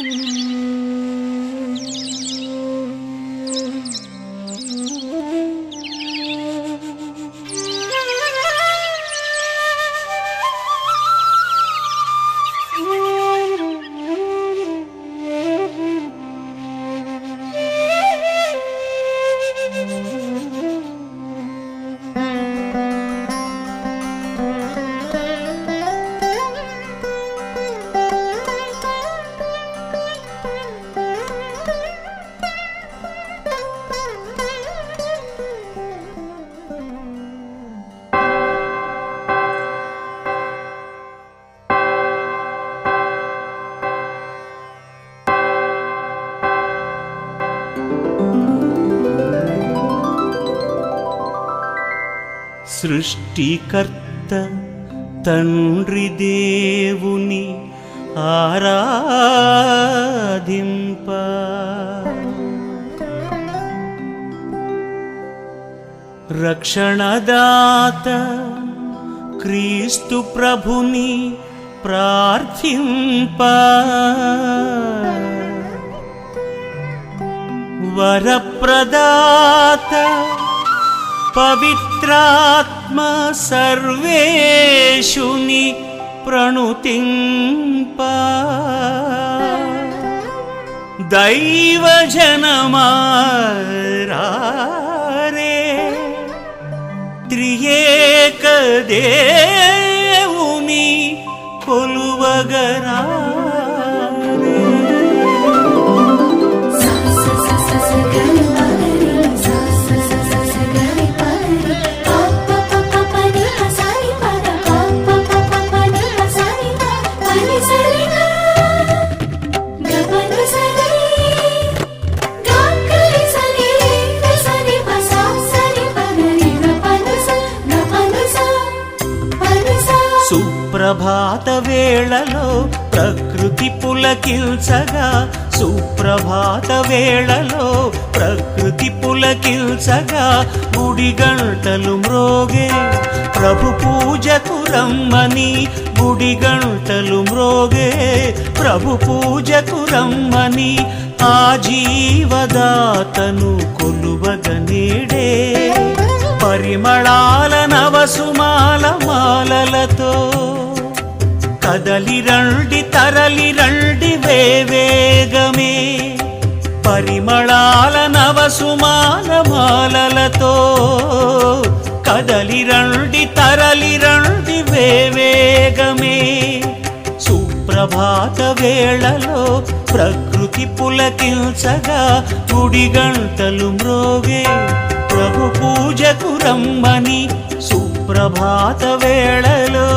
Mm-hmm. సృష్టికర్త తండ్రి దేవుని ఆరాధింప. రక్షణదాత క్రీస్తు ప్రభుని ప్రార్థింప. వరప్రదాత పవిత్ర పవిత్రాత్మ సర్వేషుని ప్రణుతింప. దైవజనమారే త్రియేక దేవుని కొలువగరా. ప్రభాత వేళలో ప్రకృతి పులకిల్చగా సుప్రభాత వేళలో ప్రకృతి పులకిల్చగా గుడి గంటలు మ్రోగే. ప్రభు పూజకు రమ్మని గుడి గంటలు మ్రోగే. ప్రభు పూజకు రమ్మని ఆ జీవదాతను కొలువగనేడే పరిమళాల నవసుమాల మాలలతో కదలి రండి తరలి రండి వేవేగమే. పరిమళాల నవసుమాల మాలలతో కదలి రండి తరలి రండి వేవేగమే. సుప్రభాత వేళలో ప్రకృతి పులకించగా గుడి గంటలు మ్రోగే. ప్రభు పూజకు రమ్మని సుప్రభాత వేళలో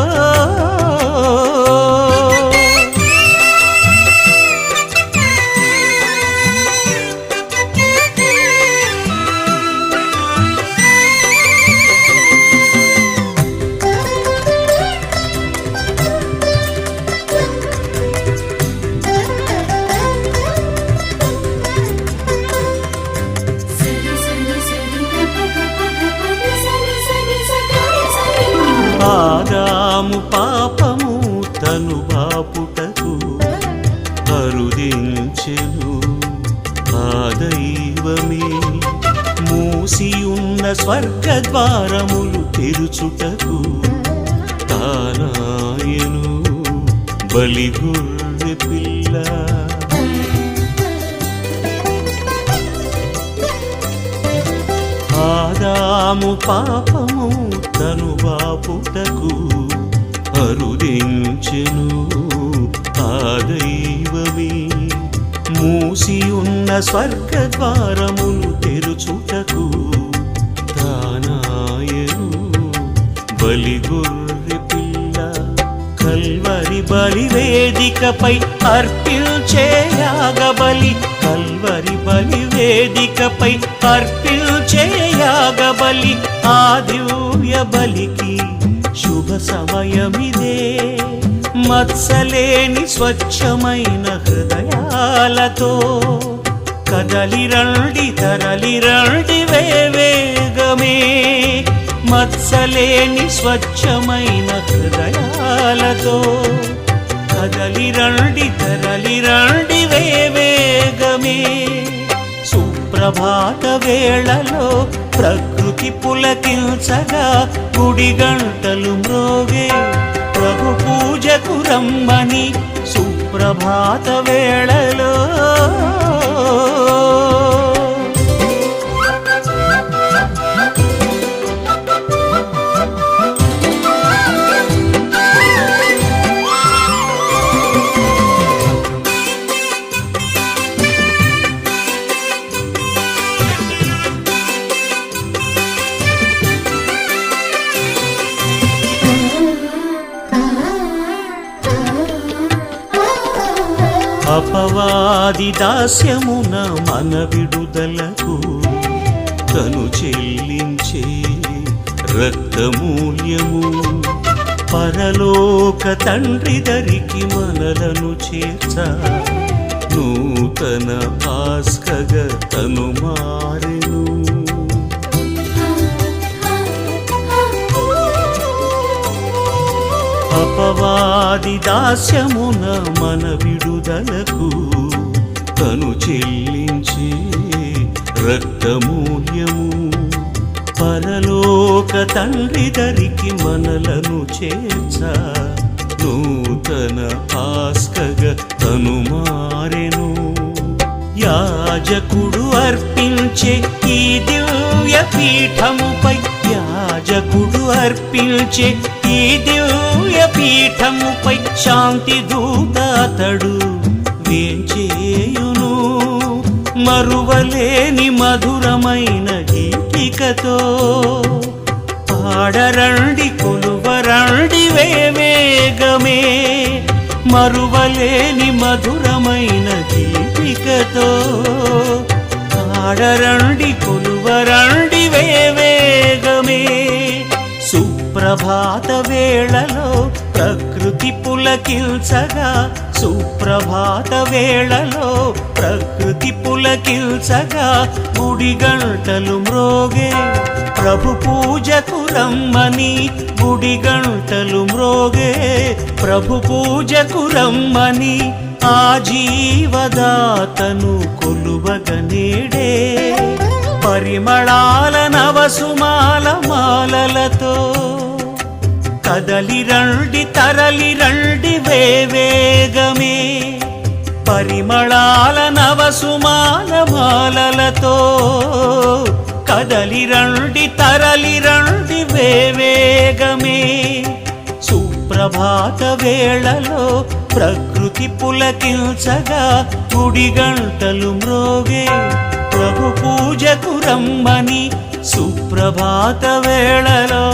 తాము పాపము తను బాపుటకు అరుదించెను. ఆ దైవమే మూసియున్న స్వర్గ ద్వారములు తెరుచుటకు తానాయను. బలిగుర్రె పిల్ల. ఆదాము పాపము తను బాపుటకు అరుదించెను. ఆ దైవమే మూసి ఉన్న స్వర్గ ద్వారములు తెరుచుటకు తానాయను బలిగొర్రె పిల్ల కల్వరి బలి వేదికపై అర్పిల్చే యాగబలి. కల్వరి బలి వేదికపై అర్పిల్చే యాగబలి. ఆ దివ్య బలికి శుభ సమయమిదే. మత్సలేని స్వచ్ఛమైన హృదయాలతో కదలిరండి తరలిరండి వేవేగమే మత్సలేని స్వచ్ఛమైన హృదయాలతో కదలిరండి తరలిరండి వేవేగమే సుప్రభాత వేళలో ప్రకృతి పులకించగా గుడి గంటలు మ్రోగే. ప్రభు పూజకు రమ్మని సుప్రభాత వేళలో అపవాది దాస్యమున మన విడుదలకు తను చెల్లించే రక్తమూల్యము. పరలోక తండ్రి దరికి మనలను చేర్చ. నూతన ఆస్కగ తను మారెను. అపవాది దాస్యమున మన విడుదలకు తను చెల్లించే రక్తమూల్యము. పరలోక తండ్రి దరికి మనలను చేర్చ నూతన ఆస్కగ తను మారెను. యాజకుడు అర్పించే ఈ దివ్య పీఠముపై యాజకుడు అర్పించే ఈ దివ్య పీఠముపై శాంతి దూతాతడు వేంచేయును. మరువలేని మధురమైన గీతికతో పాడరండి కొలువరండి వేవేగమే మరువలేని మధురమైన గీతికతో పాడరండి కొలువరండి వేవేగమే సుప్రభాత వేళలో ప్రకృతి పులకిల్చగా సుప్రభాత వేళలో ప్రకృతి పులకిల్చగా గుడి గంటలు మ్రోగే. ప్రభు పూజకు రమ్మని గుడి గంటలు మ్రోగే. ప్రభు పూజకు రమ్మని ఆ జీవదాతను కొలువగనేడే పరిమళాల నవసుమాల మాలలతో కదలి రండి తరలి రండి వేవేగమే. పరిమళాల నవసుమాల మాలలతో కదలి రండి తరలి రండి వేవేగమే. సుప్రభాత వేళలో ప్రకృతి పులకించగా గుడి గంటలు మ్రోగే. ప్రభు పూజకు రమ్మని సుప్రభాత వేళలో